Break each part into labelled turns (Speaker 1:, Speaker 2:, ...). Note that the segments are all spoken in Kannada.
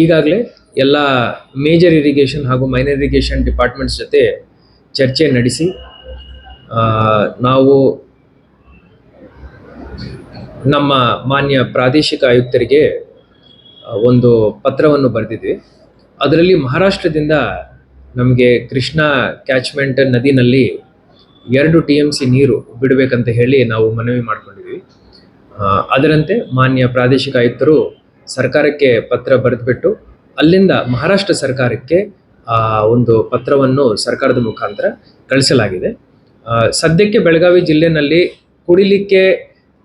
Speaker 1: ಈಗಾಗಲೇ ಎಲ್ಲ ಮೇಜರ್ ಇರಿಗೇಷನ್ ಹಾಗೂ ಮೈನರ್ ಇರಿಗೇಷನ್ ಡಿಪಾರ್ಟ್ಮೆಂಟ್ಸ್ ಜೊತೆ ಚರ್ಚೆ ನಡೆಸಿ ನಾವು ನಮ್ಮ ಮಾನ್ಯ ಪ್ರಾದೇಶಿಕ ಆಯುಕ್ತರಿಗೆ ಒಂದು ಪತ್ರವನ್ನು ಬರೆದಿದ್ವಿ. ಅದರಲ್ಲಿ ಮಹಾರಾಷ್ಟ್ರದಿಂದ ನಮಗೆ ಕೃಷ್ಣ ಕ್ಯಾಚ್ಮೆಂಟ್ ನದಿನಲ್ಲಿ ಎರಡು ಟಿ ಎಂ ಸಿ ನೀರು ಬಿಡಬೇಕಂತ ಹೇಳಿ ನಾವು ಮನವಿ ಮಾಡಿಕೊಂಡಿದ್ವಿ. ಅದರಂತೆ ಮಾನ್ಯ ಪ್ರಾದೇಶಿಕ ಆಯುಕ್ತರು ಸರ್ಕಾರಕ್ಕೆ ಪತ್ರ ಬರೆದುಬಿಟ್ಟು ಅಲ್ಲಿಂದ ಮಹಾರಾಷ್ಟ್ರ ಸರ್ಕಾರಕ್ಕೆ ಒಂದು ಪತ್ರವನ್ನು ಸರ್ಕಾರದ ಮುಖಾಂತರ ಕಳಿಸಲಾಗಿದೆ. ಸದ್ಯಕ್ಕೆ ಬೆಳಗಾವಿ ಜಿಲ್ಲೆನಲ್ಲಿ ಕುಡಿಲಿಕ್ಕೆ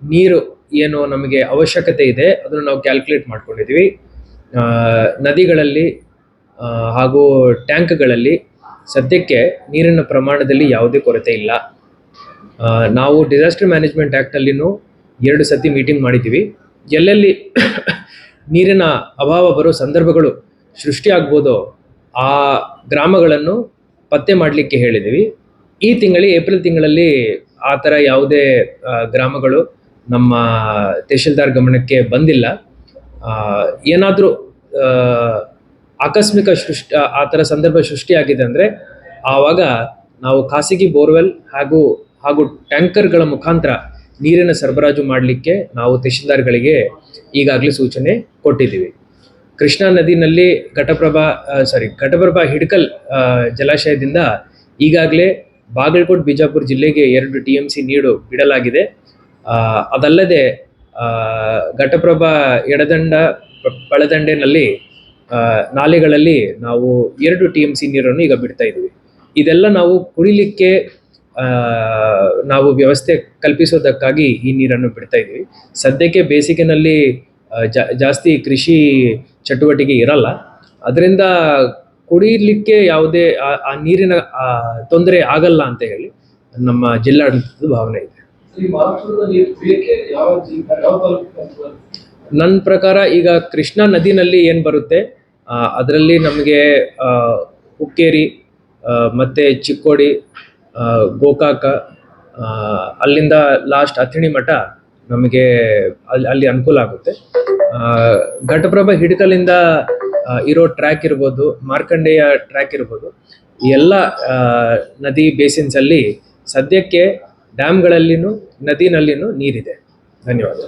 Speaker 1: ನೀರು ಏನು ನಮಗೆ ಅವಶ್ಯಕತೆ ಇದೆ ಅದನ್ನು ನಾವು ಕ್ಯಾಲ್ಕುಲೇಟ್ ಮಾಡ್ಕೊಂಡಿದ್ವಿ. ನದಿಗಳಲ್ಲಿ ಹಾಗೂ ಟ್ಯಾಂಕ್ಗಳಲ್ಲಿ ಸದ್ಯಕ್ಕೆ ನೀರಿನ ಪ್ರಮಾಣದಲ್ಲಿ ಯಾವುದೇ ಕೊರತೆ ಇಲ್ಲ. ನಾವು ಡಿಸಾಸ್ಟರ್ ಮ್ಯಾನೇಜ್ಮೆಂಟ್ ಆ್ಯಕ್ಟಲ್ಲಿನೂ ಎರಡು ಸತಿ ಮೀಟಿಂಗ್ ಮಾಡಿದ್ದೀವಿ. ಎಲ್ಲೆಲ್ಲಿ ನೀರಿನ ಅಭಾವ ಬರೋ ಸಂದರ್ಭಗಳು ಸೃಷ್ಟಿಯಾಗ್ಬೋದೋ ಆ ಗ್ರಾಮಗಳನ್ನು ಪತ್ತೆ ಮಾಡಲಿಕ್ಕೆ ಹೇಳಿದ್ದೀವಿ. ಈ ತಿಂಗಳಿ, ಏಪ್ರಿಲ್ ತಿಂಗಳಲ್ಲಿ ಆ ಥರ ಯಾವುದೇ ಗ್ರಾಮಗಳು ನಮ್ಮ ತಹಶೀಲ್ದಾರ್ ಗಮನಕ್ಕೆ ಬಂದಿಲ್ಲ. ಏನಾದರೂ ಆಕಸ್ಮಿಕ ಸೃಷ್ಟಿ, ಆ- ಥರ ಸಂದರ್ಭ ಸೃಷ್ಟಿಯಾಗಿದೆ ಅಂದರೆ ಆವಾಗ ನಾವು ಖಾಸಗಿ ಬೋರ್ವೆಲ್ ಹಾಗೂ ಹಾಗೂ ಟ್ಯಾಂಕರ್ಗಳ ಮುಖಾಂತರ ನೀರಿನ ಸರಬರಾಜು ಮಾಡಲಿಕ್ಕೆ ನಾವು ತಹಶೀಲ್ದಾರ್ಗಳಿಗೆ ಈಗಾಗಲೇ ಸೂಚನೆ ಕೊಟ್ಟಿದ್ದೀವಿ. ಕೃಷ್ಣಾ ನದಿನಲ್ಲಿ ಘಟಪ್ರಭಾ ಸಾರಿ ಘಟಪ್ರಭಾ ಹಿಡ್ಕಲ್ ಜಲಾಶಯದಿಂದ ಈಗಾಗಲೇ ಬಾಗಲಕೋಟ್, ಬಿಜಾಪುರ ಜಿಲ್ಲೆಗೆ ಎರಡು ಟಿ ಎಂ ಸಿ ನೀರು ಬಿಡಲಾಗಿದೆ. ಅದಲ್ಲದೆ ಘಟಪ್ರಭಾ ಎಡದಂಡ ಬಳದಂಡೆನಲ್ಲಿ ನಾಲೆಗಳಲ್ಲಿ ನಾವು ಎರಡು ಟಿ ಎಂ ಸಿ ನೀರನ್ನು ಈಗ ಬಿಡ್ತಾ ಇದ್ದೀವಿ. ಇದೆಲ್ಲ ನಾವು ಕುಡಿಲಿಕ್ಕೆ ನಾವು ವ್ಯವಸ್ಥೆ ಕಲ್ಪಿಸೋದಕ್ಕಾಗಿ ಈ ನೀರನ್ನು ಬಿಡ್ತಾ ಇದ್ದೀವಿ. ಸದ್ಯಕ್ಕೆ ಬೇಸಿಗೆನಲ್ಲಿ ಜಾಸ್ತಿ ಕೃಷಿ ಚಟುವಟಿಕೆ ಇರಲ್ಲ. ಅದರಿಂದ ಕುಡಿಲಿಕ್ಕೆ ಯಾವುದೇ, ಆ- ನೀರಿನ ತೊಂದರೆ ಆಗಲ್ಲ ಅಂತ ಹೇಳಿ ನಮ್ಮ ಜಿಲ್ಲಾಡಳಿತದ ಭಾವನೆ ಇದೆ. ನನ್ನ ಪ್ರಕಾರ ಈಗ ಕೃಷ್ಣಾ ನದಿನಲ್ಲಿ ಏನು ಬರುತ್ತೆ ಅದರಲ್ಲಿ ನಮಗೆ ಹುಕ್ಕೇರಿ ಮತ್ತು ಚಿಕ್ಕೋಡಿ ಗೋಕಾಕ ಅಲ್ಲಿಂದ ಲಾಸ್ಟ್ ಅಥಣಿ ಮಠ ನಮಗೆ ಅಲ್ಲಿ ಅಲ್ಲಿ ಅನುಕೂಲ ಆಗುತ್ತೆ. ಘಟಪ್ರಭ ಹಿಡ್ಕಲಿಂದ ಇರೋ ಟ್ರ್ಯಾಕ್ ಇರ್ಬೋದು, ಮಾರ್ಕಂಡೇಯ ಟ್ರ್ಯಾಕ್ ಇರ್ಬೋದು ಎಲ್ಲ ನದಿ ಬೇಸಿನ್ಸಲ್ಲಿ ಸದ್ಯಕ್ಕೆ ಡ್ಯಾಮ್ಗಳಲ್ಲಿನೂ ನದಿನಲ್ಲಿನೂ ನೀರಿದೆ. ಧನ್ಯವಾದ